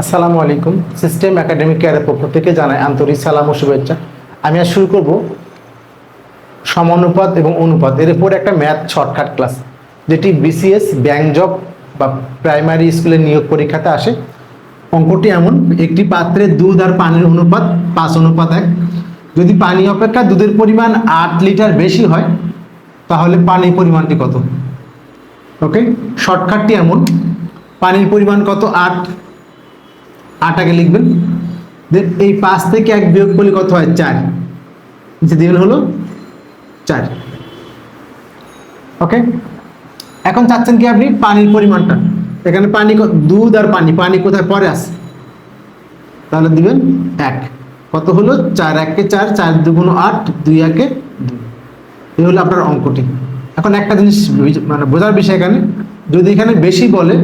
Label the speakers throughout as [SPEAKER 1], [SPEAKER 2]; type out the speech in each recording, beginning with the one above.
[SPEAKER 1] আসসালামু আলাইকুম। System academic কেয়ারের পক্ষ থেকে জানাই আন্তরিক সালাম ও শুভেচ্ছা। আমি আজ শুরু করব সমানুপাত এবং অনুপাত। এর উপর একটা ম্যাথ শর্টকাট ক্লাস যেটি বিসিএস ব্যাংক জব বা প্রাইমারি স্কুলের নিয়োগ পরীক্ষাতে আসে। অঙ্কটি এমন, একটি পাত্রে দুধ আর পানির অনুপাত পাঁচ, অনুপাত এক। যদি পানি অপেক্ষা দুধের পরিমাণ আট লিটার বেশি হয়, তাহলে পানির পরিমাণটি কত? ওকে শর্টকাটটি এমন, পানির পরিমাণ কত? আট। আট আগে লিখবেন। দেন এই পাঁচ থেকে এক বিয়োগ করলে কত হয়? চার। নিচে দিবেন হলো চার। ওকে এখন চাচ্ছেন কি আপনি? পানির পরিমাণটা। এখানে পানি দুধ আর পানি। পানি কোথায়? পরে আসে তাহলে দিবেন এক। কত হলো? চার একে চার চার দুগুণ আট, দুই একে দুই। এই হলো আপনার অঙ্কটি। এখন একটা জিনিস মানে বোঝার বিষয় এখানে। যদি এখানে বেশি বলে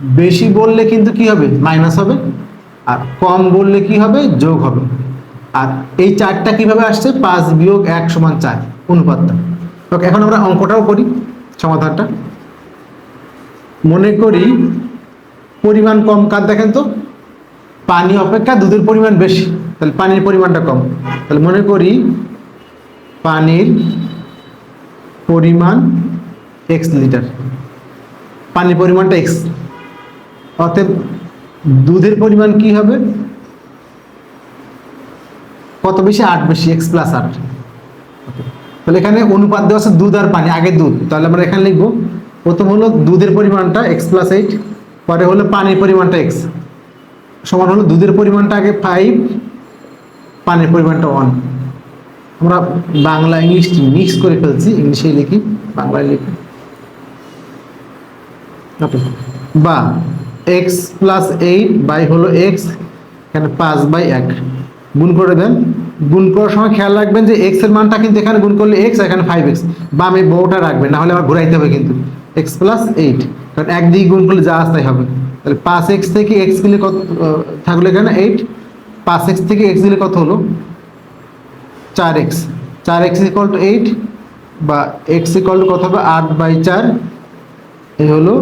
[SPEAKER 1] বেশি বললে কিন্তু কি হবে? মাইনাস হবে। আর কম বললে কি হবে? যোগ হবে। আর এই চারটা কীভাবে আসছে? পাঁচ বিয়োগ এক সমান চার, অনুপাতটা। ওকে এখন আমরা অঙ্কটাও করি, সমাধানটা। মনে করি পরিমাণ কম কার দেখেন তো? পানি অপেক্ষা দুধের পরিমাণ বেশি। তাহলে পানির পরিমাণটা কম। তাহলে মনে করি পানির পরিমাণ এক্স লিটার। পানির পরিমাণটা এক্স অতএব দুধের পরিমাণ কি হবে? কত বেশি? আট বেশি এক্স প্লাস আট। তাহলে এখানে অনুপাত দেওয়া আছে দুধ আর পানি, আগে দুধ। তাহলে আমরা এখানে লিখব, প্রথম হলো দুধের পরিমাণটা এক্স প্লাস এইট পরে হলো পানির পরিমাণটা এক্স সমান হলো দুধের পরিমাণটা আগে ফাইভ পানির পরিমাণটা ওয়ান আমরা বাংলা, ইংলিশ মিক্স করে ফেলছি ইংলিশে লিখি, বাংলায় লিখি। বা এক্স প্লাস এইট বাই হলো এক্স এখানে পাঁচ বাই এক। গুণ করে দেন। গুণ করার সময় খেয়াল রাখবেন যে এক্সের মানটা কিন্তু এখানে গুণ করলে এক্স এখানে ফাইভ এক্স বা আমি বউটা রাখবেন না হলে আবার ঘুরাইতে হবে কিন্তু। এক্স প্লাস এইট কারণ এক দিকে গুণ করলে যা আসতে হবে। তাহলে পাঁচ এক্স থেকে এক্স গেলে কত থাকল এখানে এইট পাঁচ এক্স থেকে এক্স গেলে কত হলো? চার এক্স চার এক্স ইকল টু এইট বা এক্স ইকল টু কত হবে? আট বাই চার। এই হলো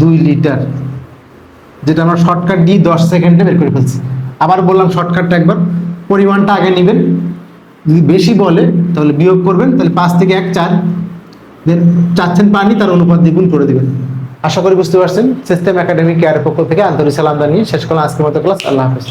[SPEAKER 1] দুই লিটার, যেটা আমরা শর্টকাট দিয়ে দশ সেকেন্ডে বের করে ফেলছি। আবার বললাম শর্টকাটটা একবার, পরিমাণটা আগে নেবেন, যদি বেশি বলে, তাহলে বিয়োগ করবেন, তাহলে পাঁচ থেকে এক চার দেন চাচ্ছেন পানি, তার অনুপাত দ্বিগুণ করে দেবেন। আশা করি বুঝতে পারছেন সিস্টেম একাডেমি কেয়ারের পক্ষ থেকে আন্তরিক সালাম জানিয়ে শেষ করলাম আজকের মতো ক্লাস আল্লাহ হাফেজ।